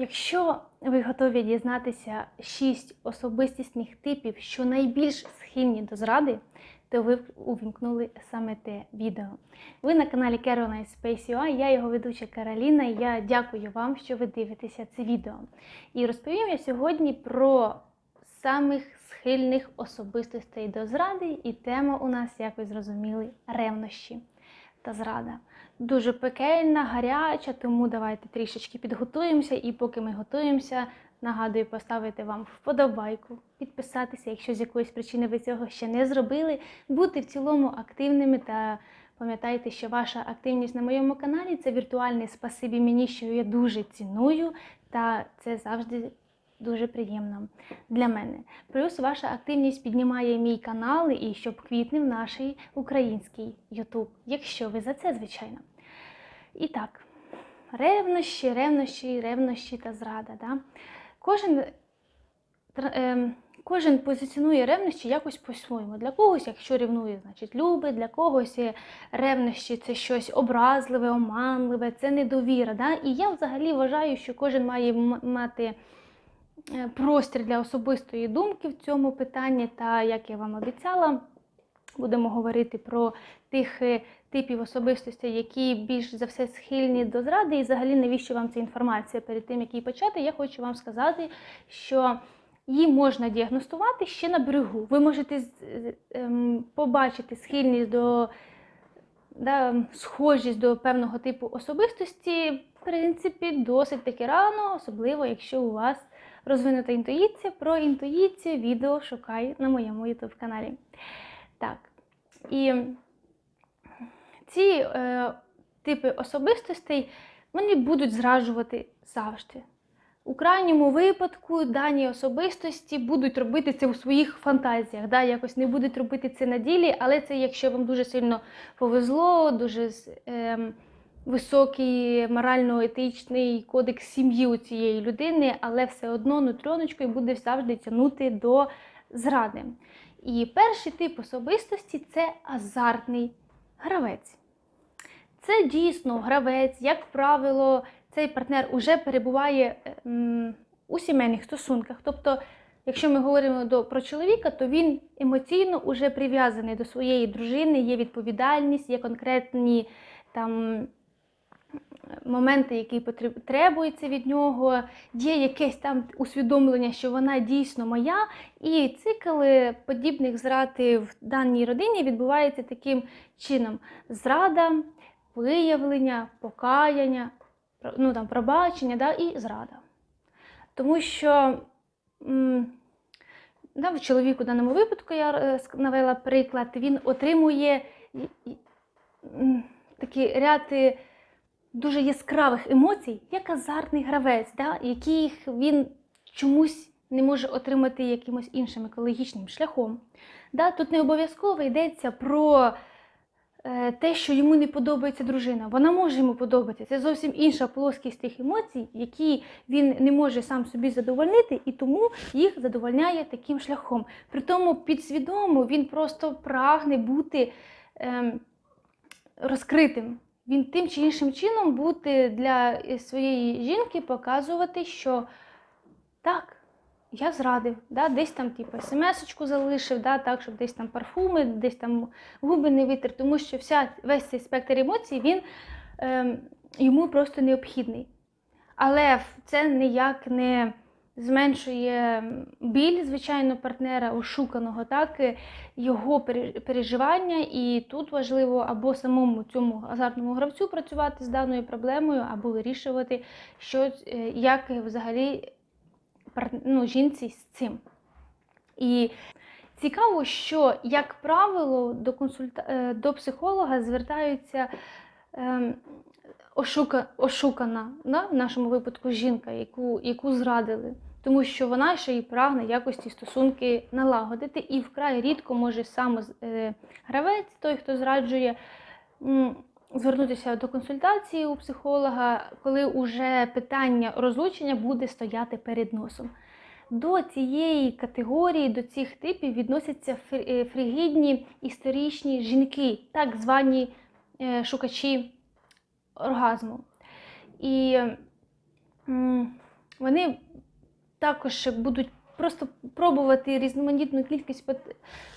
Якщо ви готові дізнатися шість особистісних типів, що найбільш схильні до зради, то ви увімкнули саме те відео. Ви на каналі Caroline Space UI, я його ведуча Кароліна. Я дякую вам, що ви дивитеся це відео. І розповім я сьогодні про самих схильних особистостей до зради, і тема у нас, як ви зрозуміли, ревнощі та зрада. Дуже пекельна, гаряча, тому давайте трішечки підготуємося. І поки ми готуємося, нагадую поставити вам вподобайку, підписатися, якщо з якоїсь причини ви цього ще не зробили, бути в цілому активними та пам'ятайте, що ваша активність на моєму каналі це віртуальне спасибі мені, що я дуже ціную, та це завжди дуже приємно для мене. Плюс ваша активність піднімає мій канал і щоб квітнив наш український Ютуб, якщо ви за це, звичайно. І так, ревнощі, ревнощі, ревнощі та зрада. Да? Кожен, ем, кожен позиціонує ревнощі якось по-своєму. Для когось, якщо ревнує, значить любить, для когось ревнощі це щось образливе, оманливе, це недовіра. Да? І я взагалі вважаю, що кожен має мати простір для особистої думки в цьому питанні. Та як я вам обіцяла, будемо говорити про тих е, типів особистостей, які більш за все схильні до зради. І взагалі, навіщо вам ця інформація? Перед тим, як її почати, я хочу вам сказати, що її можна діагностувати ще на берегу. Ви можете ем, побачити схильність до да, схожість до певного типу особистості, в принципі, досить таки рано, особливо якщо у вас розвинута інтуїція. Про інтуїцію відео шукай на моєму YouTube каналі. Так. І ці е, типи особистостей вони будуть зраджувати завжди. У крайньому випадку дані особистості будуть робити це у своїх фантазіях, да, якось не будуть робити це на ділі, але це якщо вам дуже сильно повезло, дуже ем, високий морально-етичний кодекс сім'ї у цієї людини, але все одно нутроночкою буде завжди тягнути до зради. І перший тип особистості це азартний гравець. Це дійсно гравець, як правило, цей партнер уже перебуває ем, у сімейних стосунках. Тобто, якщо ми говоримо до, про чоловіка, то він емоційно вже прив'язаний до своєї дружини, є відповідальність, є конкретні там. Моменти, які требуються від нього, є якесь там усвідомлення, що вона дійсно моя, і цикл подібних зрад в даній родині відбувається таким чином: зрада, виявлення, покаяння, ну, там, пробачення да, і зрада. Тому що да, в чоловіку в даному випадку я е, навела приклад, він отримує і- і, такий ряд е, дуже яскравих емоцій, як азартний гравець, да, яких він чомусь не може отримати якимось іншим екологічним шляхом. Да, тут не обов'язково йдеться про е, те, що йому не подобається дружина. Вона може йому подобатися. Це зовсім інша плоскість тих емоцій, які він не може сам собі задовольнити, і тому їх задовольняє таким шляхом. При тому підсвідомо він просто прагне бути ем, розкритим. Він тим чи іншим чином бути для е, своєї жінки показувати, що так, я зрадив, да, десь там типу, смс-очку залишив, да, так, щоб десь там парфуми, десь там губи не витер, тому що вся, весь цей спектр емоцій він ем, йому просто необхідний. Але це ніяк не зменшує біль, звичайно, партнера ошуканого, так, е, його переживання, і тут важливо або самому цьому азартному гравцю працювати з даною проблемою, або вирішувати, що, е, як взагалі ну, жінці з цим. І цікаво, що, як правило, до, консульта... е, до психолога звертаються ем, ошука... ошукана, да? в нашому випадку жінка, яку, яку зрадили. Тому що вона ще й прагне якось ці стосунки налагодити, і вкрай рідко може саме гравець, той, хто зраджує, звернутися до консультації у психолога, коли уже питання розлучення буде стояти перед носом. До цієї категорії, до цих типів відносяться фр- е, фригідні історичні жінки, так звані е, шукачі оргазму. І вони також будуть просто пробувати різноманітну кількість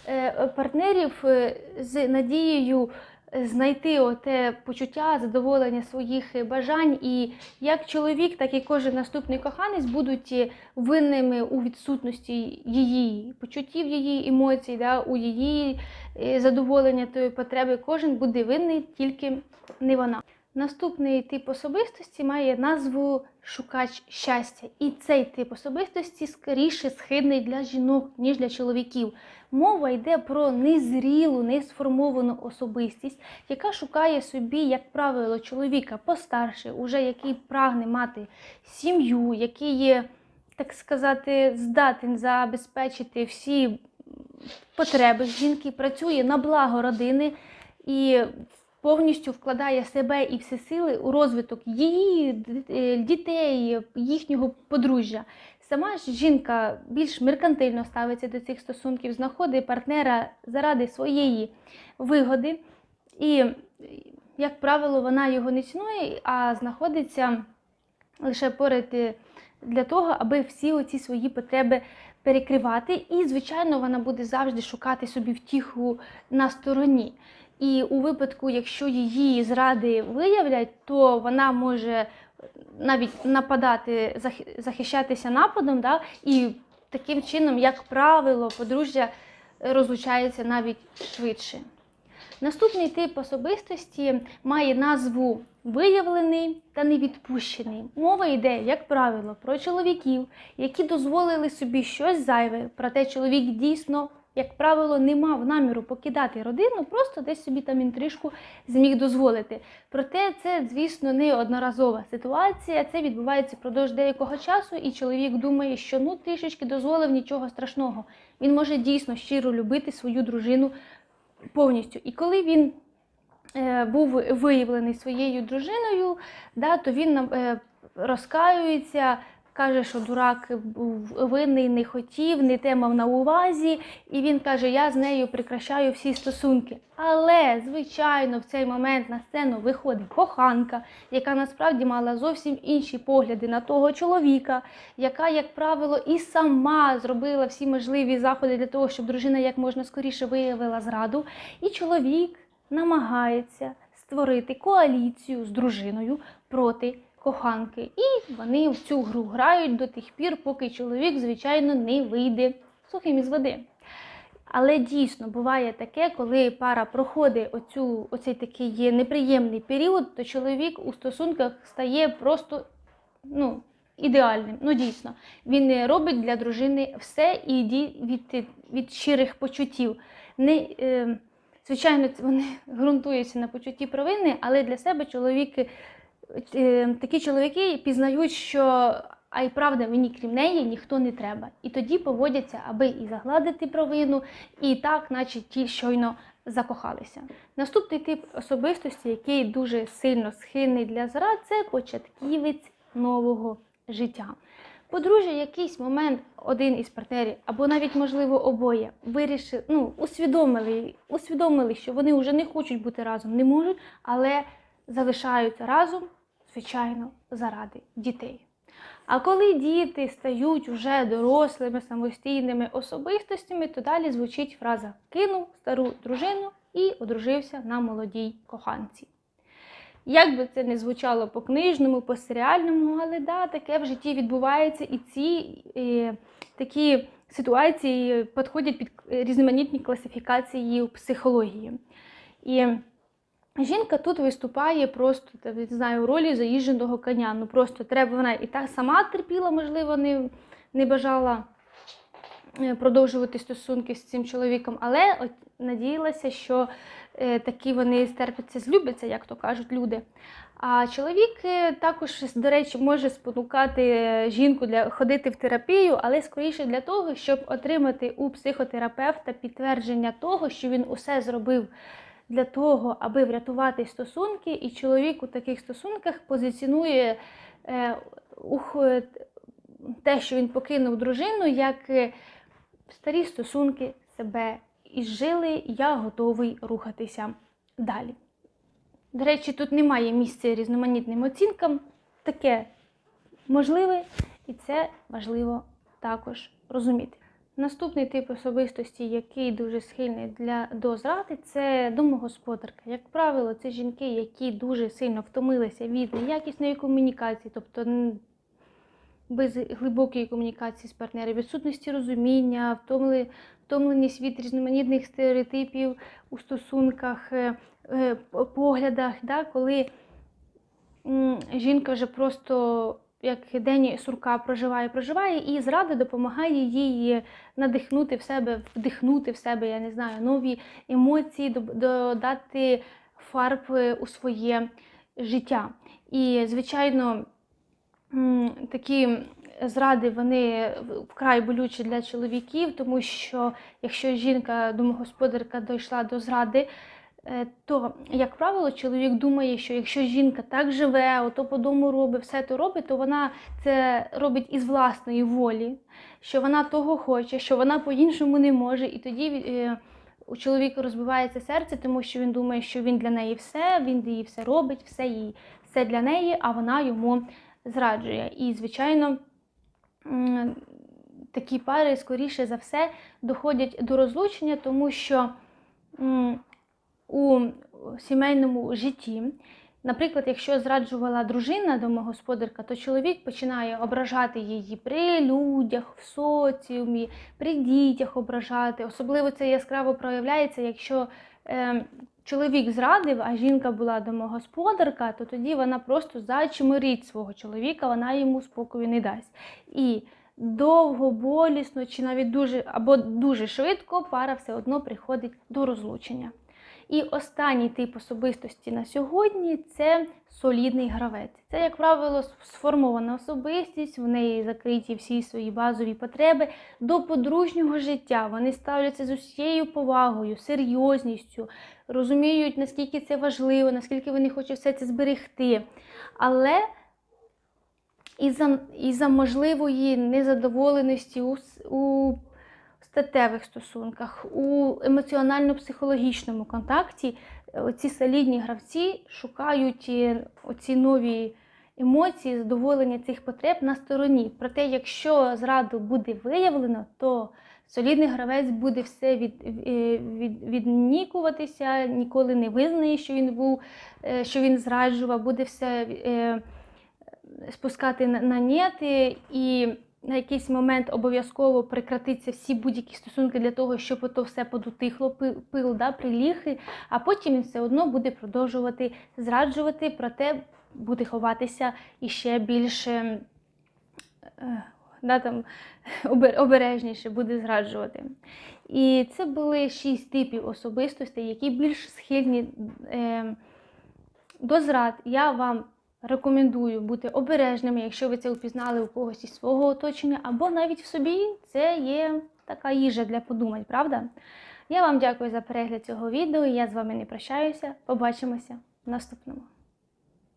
е, партнерів е, з надією е, знайти оте почуття, задоволення своїх бажань. І як чоловік, так і кожен наступний коханець будуть винними у відсутності її почуттів, її емоцій, да, у її задоволення тої потреби. Кожен буде винний, тільки не вона. Наступний тип особистості має назву шукач щастя. І цей тип особистості скоріше схидний для жінок, ніж для чоловіків. Мова йде про незрілу, несформовану особистість, яка шукає собі, як правило, чоловіка постарше, уже який прагне мати сім'ю, який є, так сказати, здатен забезпечити всі потреби жінки, працює на благо родини і повністю вкладає себе і всі сили у розвиток її е, дітей, їхнього подружжя. Сама ж жінка більш меркантильно ставиться до цих стосунків, знаходить партнера заради своєї вигоди. І, як правило, вона його не цінує, а знаходиться лише поряд е, для того, аби всі оці свої потреби перекривати. І, звичайно, вона буде завжди шукати собі втіху на стороні. І у випадку, якщо її зради виявлять, то вона може навіть нападати, захищатися нападом, да? і таким чином, як правило, подружжя розлучається навіть швидше. Наступний тип особистості має назву виявлений та невідпущений. Мова йде, як правило, про чоловіків, які дозволили собі щось зайве, проте чоловік дійсно, як правило, не мав наміру покидати родину, просто десь собі там інтрижку зміг дозволити. Проте це, звісно, не одноразова ситуація. Це відбувається впродовж деякого часу, і чоловік думає, що ну трішечки дозволив нічого страшного. Він може дійсно щиро любити свою дружину повністю. І коли він е, був виявлений своєю дружиною, да, то він нам, е, розкаюється, каже, що дурак винний, не хотів, не те мав на увазі. І він каже, я з нею прикрашаю всі стосунки. Але, звичайно, в цей момент на сцену виходить коханка, яка насправді мала зовсім інші погляди на того чоловіка, яка, як правило, і сама зробила всі можливі заходи для того, щоб дружина як можна скоріше виявила зраду. І чоловік намагається створити коаліцію з дружиною проти коханки. І вони в цю гру грають до тих пір, поки чоловік, звичайно, не вийде сухим із води. Але дійсно буває таке, коли пара проходить оцю, оцей такий неприємний період, то чоловік у стосунках стає просто ну, ідеальним. Ну дійсно, він робить для дружини все і від, від щирих почуттів. Не, е, звичайно, вони ґрунтуються на почутті провини, але для себе чоловіки, такі чоловіки пізнають, що а й правда мені крім неї ніхто не треба. І тоді поводяться, аби і загладити провину, і так, наче ті щойно закохалися. Наступний тип особистості, який дуже сильно схильний для зрад, це початківець нового життя. Подружжя якийсь момент один із партнерів, або навіть, можливо, обоє, вирішили, ну, усвідомили, усвідомили, що вони вже не хочуть бути разом, не можуть, але залишаються разом, звичайно, заради дітей. А коли діти стають вже дорослими самостійними особистостями, то далі звучить фраза кинув стару дружину і одружився на молодій коханці. Як би це не звучало по книжному, по серіальному, але да, таке в житті відбувається, і ці е, такі ситуації підходять під різноманітні класифікації у психології. І жінка тут виступає просто не знаю, у ролі заїждженого коня. Ну просто треба вона і так сама терпіла, можливо, не, не бажала е, продовжувати стосунки з цим чоловіком, але от надіялася, що е, такі вони стерпляться, злюбляться, як то кажуть люди. А чоловік е, також, до речі, може спонукати е, жінку для ходити в терапію, але скоріше для того, щоб отримати у психотерапевта підтвердження того, що він усе зробив для того, аби врятувати стосунки, і чоловік у таких стосунках позиціонує е, е, те, що він покинув дружину, як е, старі стосунки себе ізжили, я готовий рухатися далі. До речі, тут немає місця різноманітним оцінкам. Таке можливе І це важливо також розуміти. Наступний тип особистості, який дуже схильний для до зради, це домогосподарка. Як правило, це жінки, які дуже сильно втомилися від неякісної комунікації, тобто без глибокої комунікації з партнером, відсутності розуміння, втомли, втомленість від різноманітних стереотипів у стосунках, е, е, поглядах, да, коли жінка вже просто як день сурка проживає, проживає, і зрада допомагає їй надихнути в себе, вдихнути в себе, я не знаю, нові емоції, додати фарб е, у своє життя. І, звичайно, такі зради вони вкрай болючі для чоловіків, тому що якщо жінка, домогосподарка, дійшла до зради, то, як правило, чоловік думає, що якщо жінка так живе, ото по дому робить, все то робить, то вона це робить із власної волі, що вона того хоче, що вона по-іншому не може. І тоді е, у чоловіка розбивається серце, тому що він думає, що він для неї все, він їй все робить, все їй, все для неї, а вона йому зраджує. І, звичайно, такі пари, скоріше за все, доходять до розлучення, тому що у сімейному житті, наприклад, якщо зраджувала дружина домогосподарка, то чоловік починає ображати її при людях, в соціумі, при дітях ображати. Особливо це яскраво проявляється, якщо е, чоловік зрадив, а жінка була домогосподарка, то тоді вона просто зачмирить свого чоловіка, вона йому спокою не дасть. І довго, болісно, чи навіть дуже або дуже швидко пара все одно приходить до розлучення. І останній тип особистості на сьогодні це солідний гравець. Це, як правило, сформована особистість, в неї закриті всі свої базові потреби до подружнього життя. Вони ставляться з усією повагою, серйозністю, розуміють, наскільки це важливо, наскільки вони хочуть все це зберегти. Але із-за, із-за можливої незадоволеності у, у статевих стосунках, у емоціонально-психологічному контакті е, оці солідні гравці шукають е, оці нові емоції, задоволення цих потреб на стороні. Проте, якщо зраду буде виявлено, то солідний гравець буде все від, е, від, віднікуватися, ніколи не визнає, що він був, що він зраджував, буде все. спускати на, на нети і на якийсь момент обов'язково прекратиться всі будь-які стосунки для того, щоб ото все подутихло, пил, пил да, приліг, а потім він все одно буде продовжувати зраджувати, проте буде ховатися іще більше е, да, там, обережніше буде зраджувати. І це були шість типів особистостей, які більш схильні е, до зрад. Я вам рекомендую бути обережними, якщо ви це впізнали у когось із свого оточення, або навіть в собі це є така їжа для подумань, правда? Я вам дякую за перегляд цього відео. Я з вами не прощаюся. Побачимося в наступному.